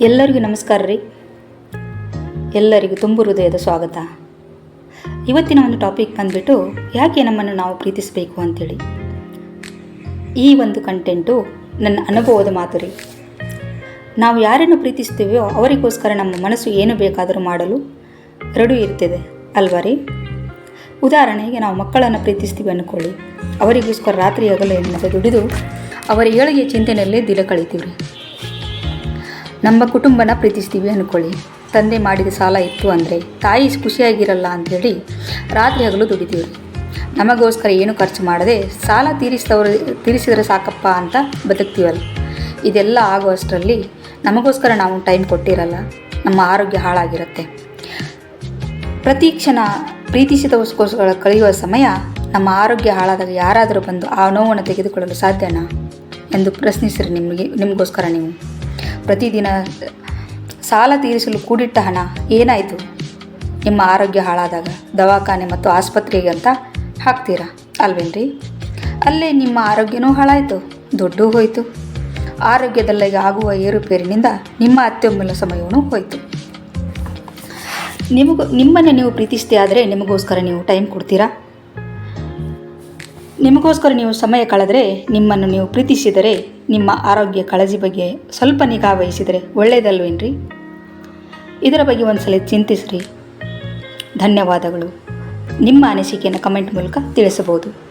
ಎಲ್ಲರಿಗೂ ನಮಸ್ಕಾರ ರೀ. ಎಲ್ಲರಿಗೂ ತುಂಬು ಹೃದಯದ ಸ್ವಾಗತ. ಇವತ್ತಿನ ಒಂದು ಟಾಪಿಕ್ ಬಂದ್ಬಿಟ್ಟು ಯಾಕೆ ನಮ್ಮನ್ನು ನಾವು ಪ್ರೀತಿಸಬೇಕು ಅಂಥೇಳಿ ಈ ಒಂದು ಕಂಟೆಂಟು ನನ್ನ ಅನುಭವದ ಮಾತು ರೀ. ನಾವು ಯಾರನ್ನು ಪ್ರೀತಿಸ್ತೀವೋ ಅವರಿಗೋಸ್ಕರ ನಮ್ಮ ಮನಸ್ಸು ಏನು ಬೇಕಾದರೂ ಮಾಡಲು ರೆಡಿ ಇರ್ತದೆ, ಅಲ್ವಾ ರೀ? ಉದಾಹರಣೆಗೆ ನಾವು ಮಕ್ಕಳನ್ನು ಪ್ರೀತಿಸ್ತೀವಿ ಅಂದ್ಕೊಳ್ಳಿ ಅವರಿಗೋಸ್ಕರ ರಾತ್ರಿ ಹಗಲು ಎನ್ನದೆ ದುಡಿದು ಅವರ ಏಳಿಗೆ ಚಿಂತನೆಯಲ್ಲೇ ದಿನ ಕಳಿತೀವಿ ರೀ. ನಮ್ಮ ಕುಟುಂಬನ ಪ್ರೀತಿಸ್ತೀವಿ ಅಂದ್ಕೊಳ್ಳಿ ತಂದೆ ಮಾಡಿದ ಸಾಲ ಇತ್ತು ಅಂದರೆ ತಾಯಿ ಖುಷಿಯಾಗಿರಲ್ಲ ಅಂಥೇಳಿ ರಾತ್ರಿ ಹಗಲು ದುಡಿತೀವಿ ನಮಗೋಸ್ಕರ ಏನು ಖರ್ಚು ಮಾಡದೆ ಸಾಲ ತೀರಿಸಿದವರು, ತೀರಿಸಿದರೆ ಸಾಕಪ್ಪ ಅಂತ ಬದುಕ್ತೀವಲ್ಲ. ಇದೆಲ್ಲ ಆಗುವಷ್ಟರಲ್ಲಿ ನಮಗೋಸ್ಕರ ನಾವು ಟೈಮ್ ಕೊಟ್ಟಿರಲ್ಲ. ನಮ್ಮ ಆರೋಗ್ಯ ಹಾಳಾಗಿರುತ್ತೆ. ಪ್ರತಿ ಕ್ಷಣ ಪ್ರೀತಿಸಿದವಸ್ಕೋಸ್ಕರ ಕಳೆಯುವ ಸಮಯ ನಮ್ಮ ಆರೋಗ್ಯ ಹಾಳಾದಾಗ ಯಾರಾದರೂ ಬಂದು ಆ ನೋವನ್ನು ತೆಗೆದುಕೊಳ್ಳಲು ಸಾಧ್ಯನಾ? ಎಂದು ಪ್ರಶ್ನಿಸಿರಿ ನಿಮಗೆ, ನಿಮಗೋಸ್ಕರ ನೀವು. ಪ್ರತಿದಿನ ಸಾಲ ತೀರಿಸಲು ಕೂಡಿಟ್ಟ ಹಣ ಏನಾಯಿತು? ನಿಮ್ಮ ಆರೋಗ್ಯ ಹಾಳಾದಾಗ ದವಾಖಾನೆ ಮತ್ತು ಆಸ್ಪತ್ರೆಗೆ ಅಂತ ಹಾಕ್ತೀರಾ ಅಲ್ವೇನ್ರಿ? ಅಲ್ಲೇ ನಿಮ್ಮ ಆರೋಗ್ಯನೂ ಹಾಳಾಯಿತು, ದುಡ್ಡು ಹೋಯಿತು. ಆರೋಗ್ಯದಲ್ಲಿ ಆಗುವ ಏರುಪೇರಿನಿಂದ ನಿಮ್ಮ ಅತ್ಯಮೂಲ್ಯ ಸಮಯವೂ ಹೋಯಿತು. ನಿಮಗೂ ನಿಮ್ಮನ್ನು ನೀವು ಪ್ರೀತಿಸ್ತೀ ಆದರೆ ನಿಮಗೋಸ್ಕರ ನೀವು ಟೈಮ್ ಕೊಡ್ತೀರಾ? ನಿಮಗೋಸ್ಕರ ನೀವು ಸಮಯ ಕಳೆದರೆ ನಿಮ್ಮನ್ನು ನೀವು ಪ್ರೀತಿಸಿದರೆ, ನಿಮ್ಮ ಆರೋಗ್ಯ ಕಾಳಜಿ ಬಗ್ಗೆ ಸ್ವಲ್ಪ ನಿಗಾ ವಹಿಸಿದರೆ ಒಳ್ಳೆಯದಲ್ವೇನ್ರಿ? ಇದರ ಬಗ್ಗೆ ಒಂದ್ಸಲ ಚಿಂತಿಸ್ರಿ. ಧನ್ಯವಾದಗಳು. ನಿಮ್ಮ ಅನಿಸಿಕೆಯನ್ನು ಕಮೆಂಟ್ ಮೂಲಕ ತಿಳಿಸಬಹುದು.